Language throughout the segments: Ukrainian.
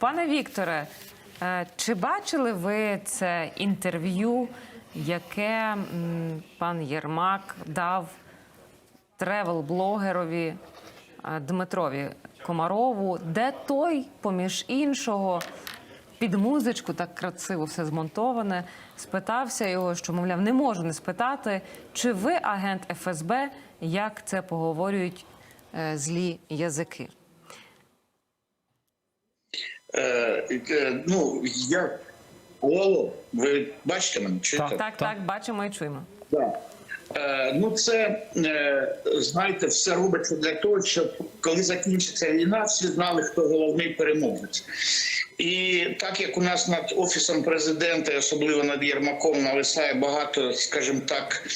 Пане Вікторе, е, чи бачили ви це інтерв'ю, яке пан Єрмак дав тревел-блогерові е, Дмитрові Комарову, де той, поміж іншого, під музичку так красиво все змонтоване, спитався його, що, мовляв, не можу не спитати, чи ви агент ФСБ, як це поговорюють е, злі язики? Е, е, ну, я. Оло, ви бачите мене? Чуєте? Так, так, бачимо і чуємо. Да. Е, ну, це е, знаєте, все робиться для того, щоб коли закінчиться війна, всі знали, хто головний переможець. І так як у нас над офісом президента, особливо над Єрмаком, нависає багато, скажімо так,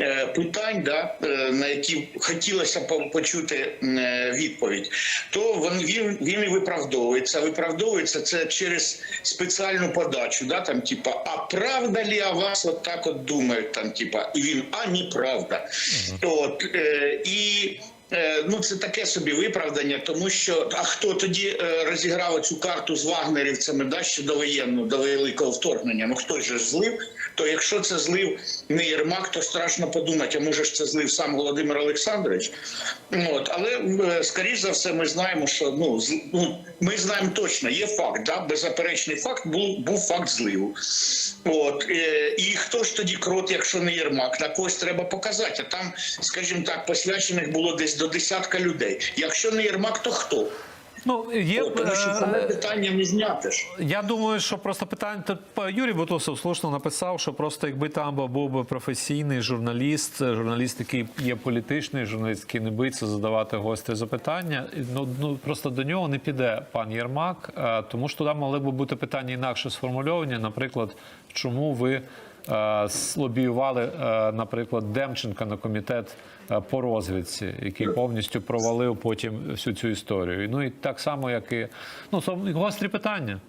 е, питань, да, е, на які хотілося почути е, відповідь, то він, він, і виправдовується. Виправдовується це через спеціальну подачу. Да, там, типа, а правда ли о вас от так от думають? Там, типа, і він, а неправда. От, е, і Ну, це таке собі виправдання, тому що а хто тоді е, розіграв цю карту з вагнерівцями да, ще до воєнного, до великого вторгнення? Ну же ж злив. То якщо це злив не Єрмак, то страшно подумати, а може ж це злив сам Володимир Олександрович. От, але е, скоріш за все, ми знаємо, що ну, з- ну ми знаємо точно, є факт, да, беззаперечний факт, був, був факт зливу. От е, і хто ж тоді крот, якщо не Єрмак? На когось треба показати. А там, скажімо так, посвячених було десь до десятка людей. Якщо не Єрмак, то хто? Ну, є, От, тому що саме е, питання не знятиш. я думаю, що просто питання Юрій Бутусов слушно написав, що просто якби там був би професійний журналіст, е, журналіст, який є політичний, журналіст, який не боїться задавати гостей запитання. Ну, ну просто до нього не піде пан Єрмак, е, тому що туди могли б бути питання інакше сформульовані. Наприклад, чому ви е, слобіювали, е, наприклад, Демченка на комітет по розвідці, який повністю провалив потім всю цю історію. Ну і так само, як і ну це гострі питання.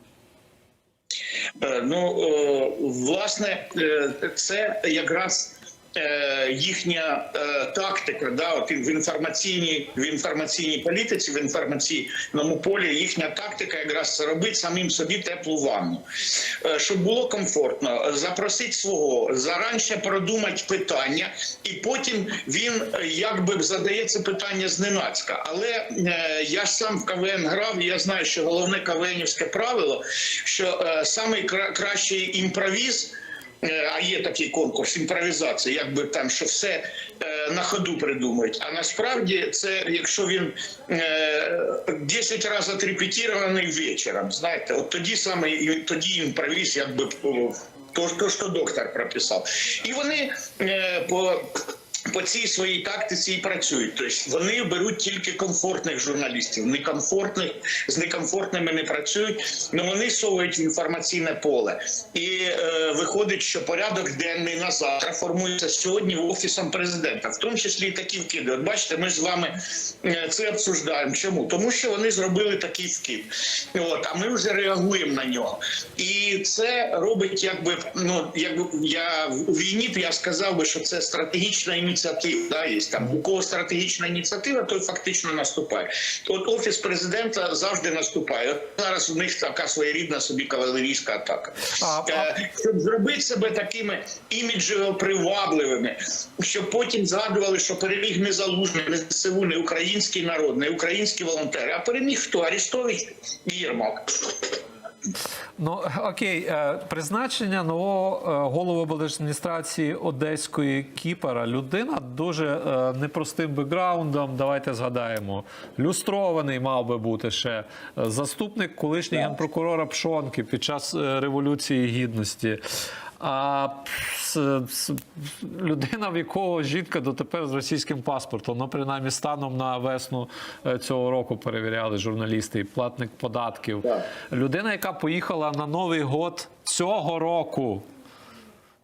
Е, Ну, е, власне, е, це якраз е, їхня е, тактика, да, от в інформаційній в інформаційній політиці, в інформаційному полі їхня тактика якраз робить самим собі теплу ванну, Е, щоб було комфортно, запросити свого, заранше продумати питання, і потім він е, якби задає це питання зненацька. Але е, я сам в КВН грав, і я знаю, що головне КВНівське правило, що е, самий кра- кращий імпровіз. Е, А є такий конкурс імпровізації, якби там що все е, на ходу придумають. А насправді це якщо він е, 10 разів отрепетірований вечором, знаєте, от тоді саме тоді імпровіз, якби то, то, що доктор прописав. І вони е, по. По цій своїй тактиці і працюють. Тобто вони беруть тільки комфортних журналістів, некомфортних з некомфортними не працюють, але вони совують в інформаційне поле. І е, виходить, що порядок денний на завтра формується сьогодні офісом президента, в тому числі і такі вкиди. От бачите, ми з вами е, це обсуждаємо. Чому? Тому що вони зробили такий вкид. От, а ми вже реагуємо на нього. І це робить, якби ну якби я у війні, то я сказав би, що це стратегічна ініціатива. Да, є там у кого стратегічна ініціатива, той фактично наступає. От офіс президента завжди наступає. От зараз у них така своєрідна собі кавалерійська атака. А- Е, щоб зробити себе такими іміджево привабливими, щоб потім згадували, що переміг не залужний, не ЗСУ, не український народ, не українські волонтери, а переміг хто? Арестович і Єрмак. Ну окей, е, призначення нового е, голови облдержадміністрації Одеської Кіпера. Людина дуже е, непростим бекграундом. Давайте згадаємо. Люстрований мав би бути ще заступник колишнього генпрокурора Пшонки під час революції гідності. А с- с- людина, в якого жінка дотепер з російським паспортом, ну принаймні станом на весну е, цього року перевіряли журналісти і платник податків. Так. Людина, яка поїхала на Новий год цього року.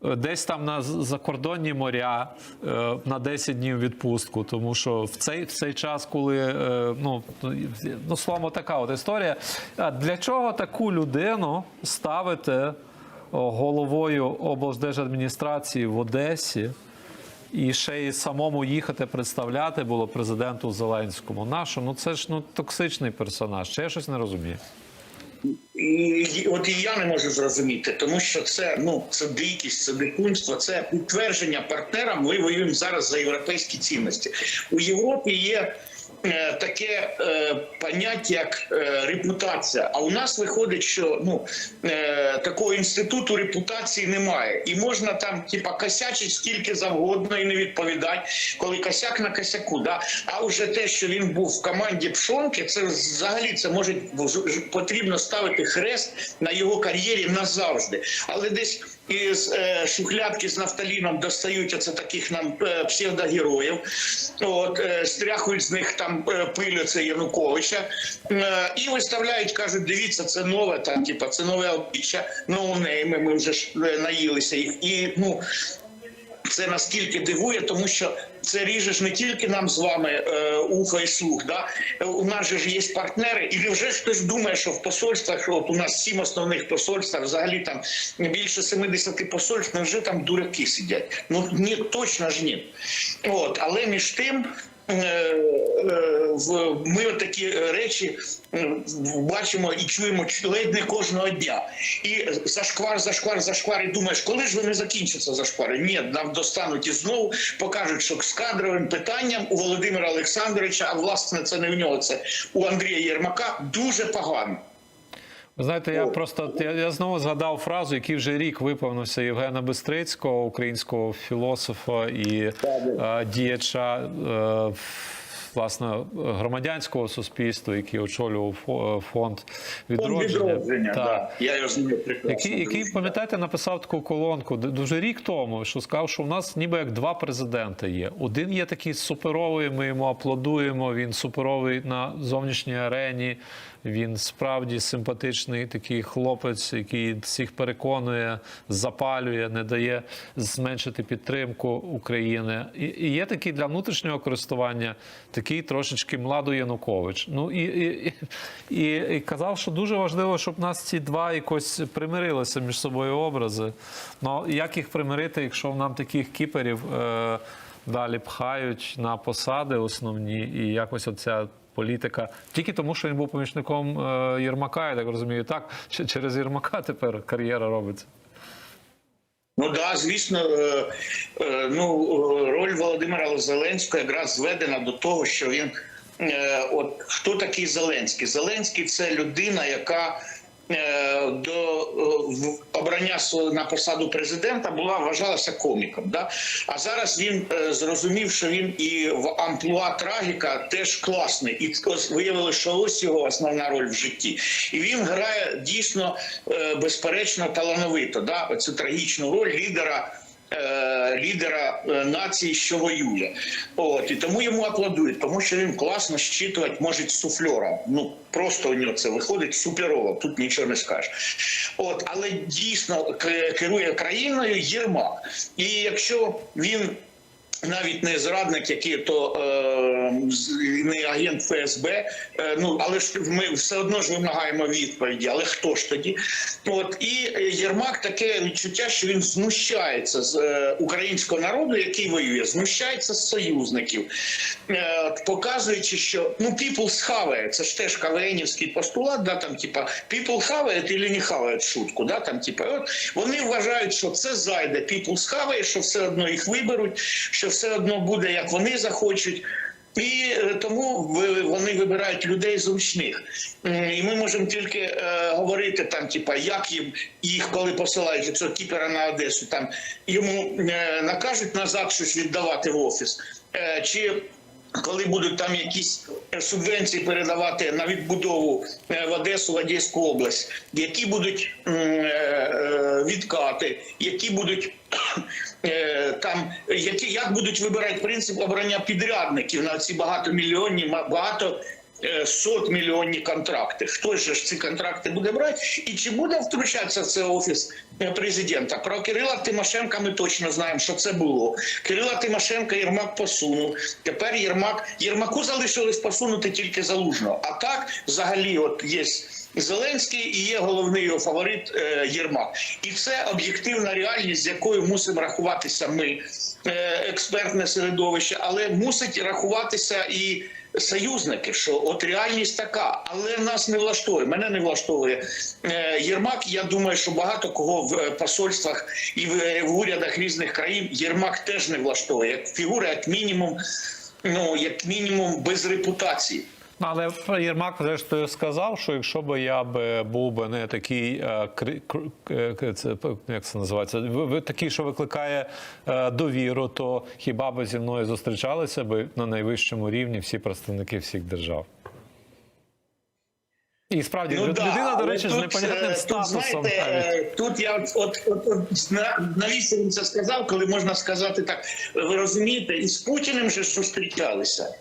е, Десь там на закордонні моря е, на 10 днів відпустку, тому що в цей, в цей час, коли ну, ну словом, така от історія. А для чого таку людину ставити головою облдержадміністрації в Одесі і ще й самому їхати представляти було президенту Зеленському? Нашу? Ну це ж ну токсичний персонаж. Чи я щось не розумію? От і я не можу зрозуміти, тому що це ну це дикість, це дикунство, це підтвердження партнерам. Ми воюємо зараз за європейські цінності. У Європі є таке е, поняття, як е, репутація. А у нас виходить, що ну е, такого інституту репутації немає, і можна там, типа, косячить скільки завгодно і не відповідати, коли косяк на косяку. Да? А вже те, що він був в команді Пшонки, це взагалі це може потрібно ставити хрест на його кар'єрі назавжди. Але десь із е, шухлядки з нафталіном достають оце таких нам е, псевдогероїв. От е, стряхують з них там пилю це Януковича і виставляють, кажуть, дивіться, це нове там, типа це нове обличчя, ноунейми. Ми вже ж наїлися їх. І ну це наскільки дивує, тому що це ріже ж не тільки нам з вами е, ухо і слух. Да? У нас же ж є партнери, і невже ж хтось думає, що в посольствах, що от у нас сім основних посольств, взагалі там більше 70 посольств, невже там дураки сидять? Ну ні, точно ж ні. От, але між тим. Е, е, Ми такі речі е, бачимо і чуємо ледь не кожного дня. І зашквар, зашквар, зашквар, і думаєш, коли ж вони закінчаться зашквари? Ні, нам достануть і знову покажуть, що з кадровим питанням у Володимира Олександровича, а власне це не в нього, це у Андрія Єрмака дуже погано. Знаєте, я просто я, я знову згадав фразу, який вже рік виповнився Євгена Бистрицького, українського філософа і е, діяча е, власне громадянського суспільства, який очолював фо- фонд Фонд відродження. відродження, Так. да. я його знаю прекрасно. Який, який пам'ятаєте, написав таку колонку дуже рік тому, що сказав, що в нас ніби як два президенти є. Один є такий суперовий, ми йому аплодуємо. Він суперовий на зовнішній арені. Він справді симпатичний такий хлопець, який всіх переконує, запалює, не дає зменшити підтримку України. І, є такий для внутрішнього користування, такий трошечки младо Янукович. Ну і, і, і, і, казав, що дуже важливо, щоб нас ці два якось примирилися між собою образи. Ну як їх примирити, якщо нам таких кіперів е, далі пхають на посади основні, і якось оця. Політика тільки тому, що він був помічником е, Єрмака, я так розумію. Так через Єрмака тепер кар'єра робиться. Ну да, звісно, е, е, ну роль Володимира Зеленського якраз зведена до того, що він от хто такий Зеленський? Зеленський це людина, яка до е, обрання на посаду президента була вважалася коміком. Да? А зараз він е, зрозумів, що він і в амплуа трагіка теж класний, і виявилося, що ось його основна роль в житті. І він грає дійсно е, безперечно талановито. Да? Оцю трагічну роль лідера. Е, Лідера е, нації, що воює, от і тому йому аплодують, тому що він класно щитувати може суфльора. Ну просто у нього це виходить суперово. Тут нічого не скажеш. От, але дійсно керує країною Єрмак. І якщо він навіть не зрадник, який то е, не агент ФСБ. Е, ну але ж ми все одно ж вимагаємо відповіді. Але хто ж тоді? От і Єрмак таке відчуття, що він знущається з е, українського народу, який воює, знущається з союзників, е, показуючи, що ну people хаває. Це ж теж КВНівський постулат, да там типа people хаває или не хавають шутку. Да, там типа от вони вважають, що це зайде people схаває, що все одно їх виберуть, що все одно буде як вони захочуть. І е, тому вони вибирають людей зручних. І ми можемо тільки е, говорити там, типа, як їм їх, коли посилають цього кіпера на Одесу, там йому е, накажуть назад щось віддавати в офіс. Е, чи коли будуть там якісь субвенції передавати на відбудову е, в Одесу, в Одеську область, які будуть е, е, відкати, які будуть е, там, які як будуть вибирати принцип обрання підрядників на ці багатомільйонні, багато. е, Сот мільйонні контракти. Хто ж ці контракти буде брати? І чи буде втручатися в це офіс е, президента? Про Кирила Тимошенка ми точно знаємо, що це було. Кирила Тимошенка Єрмак посунув. Тепер Єрмак Єрмаку залишилось посунути тільки залужно. А так, взагалі, от є. Зеленський і є головний його фаворит е, Єрмак, і це об'єктивна реальність, з якою мусимо рахуватися ми, е, експертне середовище, але мусить рахуватися і союзники, що от реальність така, але нас не влаштовує. Мене не влаштовує Е, Єрмак. Я думаю, що багато кого в посольствах і в, в урядах різних країн Єрмак теж не влаштовує. Як фігура, як мінімум, ну як мінімум без репутації. Але Єрмак зрештою сказав, що якщо б я б був би не такий е, е, як це називається, такий, що викликає е, довіру, то хіба би зі мною зустрічалися би на найвищому рівні всі представники всіх держав? І справді Ну, люд- да, людина, до речі, з непонятним статусом. Тут, знаєте, тут я от, от, от, от на- навіщо він це сказав, коли можна сказати так. Ви розумієте, і з Путіним же зустрічалися.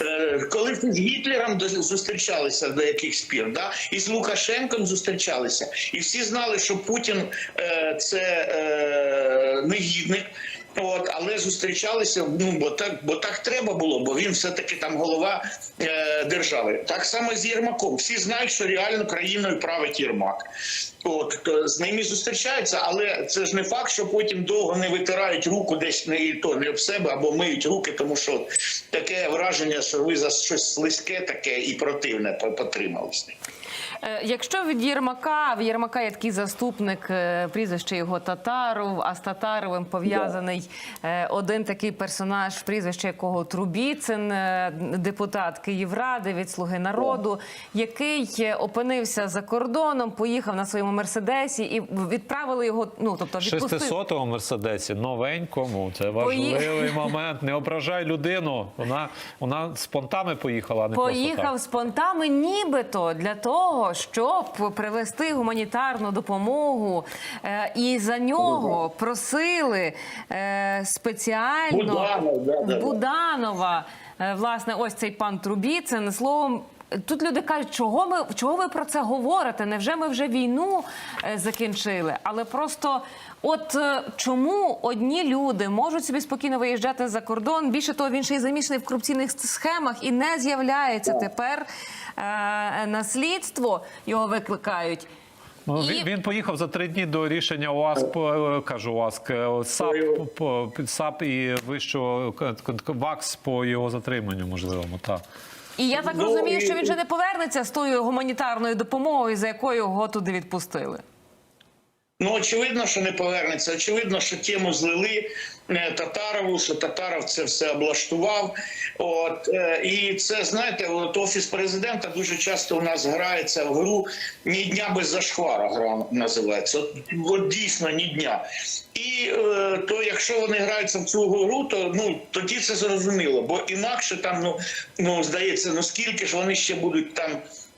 Е, Коли з Гітлером зустрічалися до яких спір, да? і з Лукашенком зустрічалися, і всі знали, що Путін е, це е, негідник. От, але зустрічалися, ну бо так, бо так треба було, бо він все таки там голова е, держави. Так само з Єрмаком. Всі знають, що реально країною править Єрмак. От з ними зустрічаються, але це ж не факт, що потім довго не витирають руку десь не то не об себе або миють руки, тому що таке враження, що ви за щось слизьке таке і противне по- потримались. Е, Якщо від Єрмака, в Єрмака є такий заступник, е, прізвище його Татаров, а з Татаровим пов'язаний е, один такий персонаж, прізвище якого Трубіцин, депутат Київради від Слуги народу, який опинився за кордоном, поїхав на своєму мерседесі і відправили його. Ну тобто відпустили. 600-му мерседесі, новенькому. Це важливий момент. Не ображай людину. Вона, вона з понтами поїхала, а не просто Поїхав з понтами, нібито для того, щоб привезти гуманітарну допомогу, Е, і за нього просили е, спеціально Буданов, да, да, да. Буданова. Е, Власне, ось цей пан Трубіцин. Словом, тут люди кажуть, чого ми чого ви про це говорите? Невже ми вже війну е, закінчили? Але просто. От е, чому одні люди можуть собі спокійно виїжджати за кордон? Більше того, він ще й замішаний в корупційних схемах і не з'являється тепер е, на слідство. Його викликають. Ну, І- він, він поїхав за три дні до рішення ОАСК, е, кажу ОАСК, САП, САП і вищого ВАКС по його затриманню, можливо, так. І я так Ну, розумію, і- що він вже не повернеться з тою гуманітарною допомогою, за якою його туди відпустили. Ну, очевидно, що не повернеться. Очевидно, що тему злили е, Татарову, що Татаров це все облаштував. От е, і це знаєте, от офіс президента дуже часто у нас грається в гру ні дня без зашквара. Гра називається. От, от дійсно ні дня. І е, то, якщо вони граються в цю гру, то ну тоді це зрозуміло, бо інакше там ну ну здається, ну скільки ж вони ще будуть там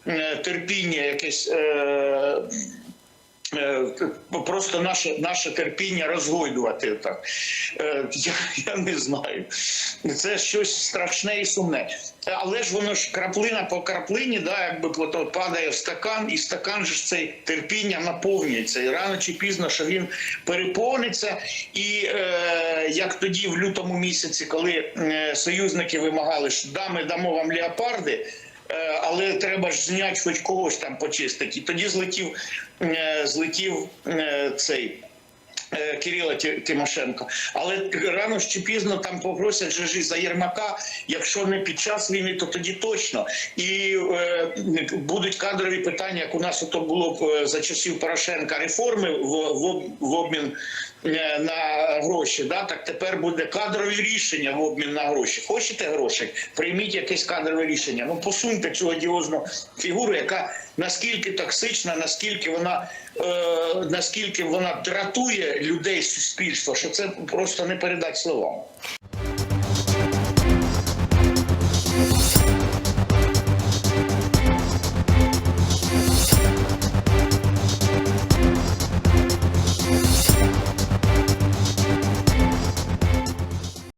е, терпіння якесь. Е, Просто наше наше терпіння розгойдувати так. Е, Я, я не знаю. Це щось страшне і сумне. Але ж воно ж краплина по краплині, да, якби падає в стакан, і стакан ж цей терпіння наповнюється. І рано чи пізно, що він переповниться. І е, як тоді, в лютому місяці, коли е, союзники вимагали, що да, ми дамо вам леопарди. Е, але треба ж зняти хоч когось там почистити. І тоді злетів, е, злетів е, цей. Е, Кирила Тимошенко, але рано чи пізно там попросять же за Єрмака. Якщо не під час війни, то тоді точно. І е, будуть кадрові питання, як у нас ото було е, за часів Порошенка реформи в, в, в обмін е, на гроші. Да? Так тепер буде кадрові рішення в обмін на гроші. Хочете грошей? Прийміть якесь кадрове рішення. Ну посуньте цю одіозну фігуру, яка наскільки токсична, наскільки вона наскільки вона дратує людей суспільства, що це просто не передать словами.